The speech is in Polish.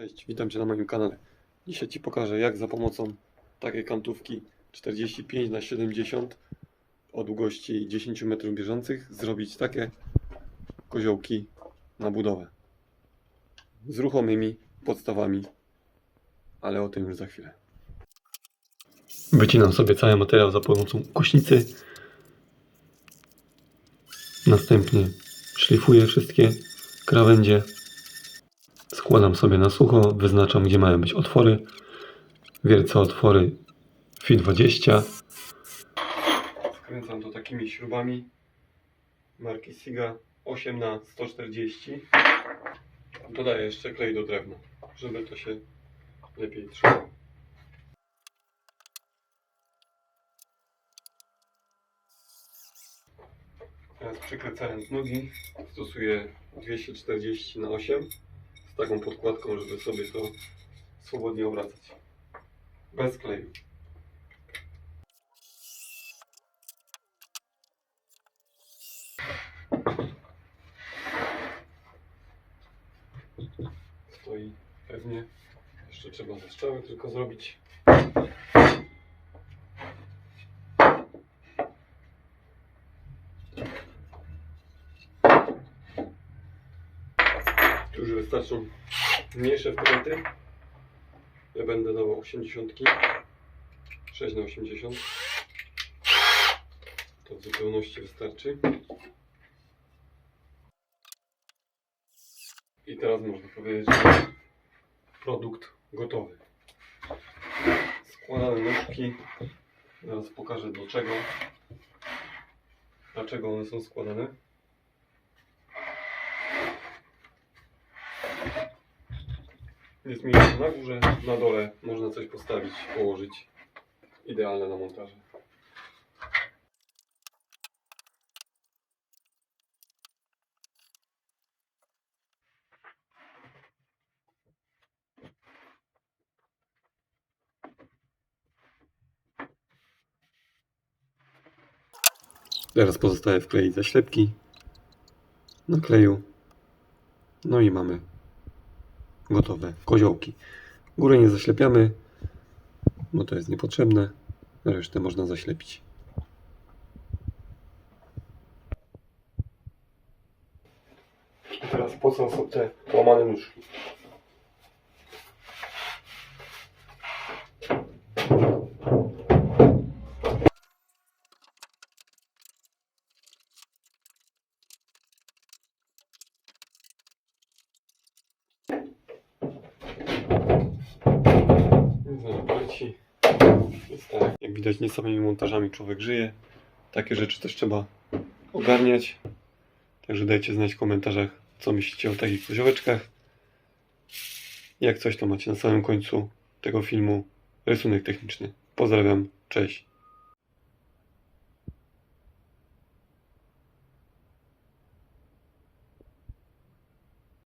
Cześć, witam Cię na moim kanale. Dzisiaj Ci pokażę jak za pomocą takiej kantówki 45 na 70 o długości 10 metrów bieżących zrobić takie koziołki na budowę. Z ruchomymi podstawami, ale o tym już za chwilę. Wycinam sobie cały materiał za pomocą kośnicy. Następnie szlifuję wszystkie krawędzie. Składam sobie na sucho, wyznaczam gdzie mają być otwory. Wiercę otwory FI 20. Skręcam to takimi śrubami marki Siga 8 na 140. Dodaję jeszcze klej do drewna, żeby to się lepiej trzymało. Teraz przekręcając nogi stosuję 240 na 8 z taką podkładką, żeby sobie to swobodnie obracać. Bez kleju. Stoi pewnie. Jeszcze trzeba zastrzały tylko zrobić. Już wystarczą mniejsze wkręty. Ja będę dawał 80. 6 na 80. To w zupełności wystarczy. I teraz można powiedzieć, że produkt gotowy. Składane nóżki. Zaraz pokażę do czego. Dlaczego one są składane. Jest miejsce na górze, na dole można coś postawić, położyć. Idealne na montaże. Teraz pozostaje wkleić zaślepki na kleju. No i mamy gotowe koziołki. Górę nie zaślepiamy, bo to jest niepotrzebne. Resztę można zaślepić. I teraz po co są te łamane nóżki? Tak. Jak widać, nie samymi montażami człowiek żyje. Takie rzeczy też trzeba ogarniać. Także dajcie znać w komentarzach, co myślicie o takich koziołeczkach. Jak coś, to macie na samym końcu tego filmu rysunek techniczny. Pozdrawiam, cześć.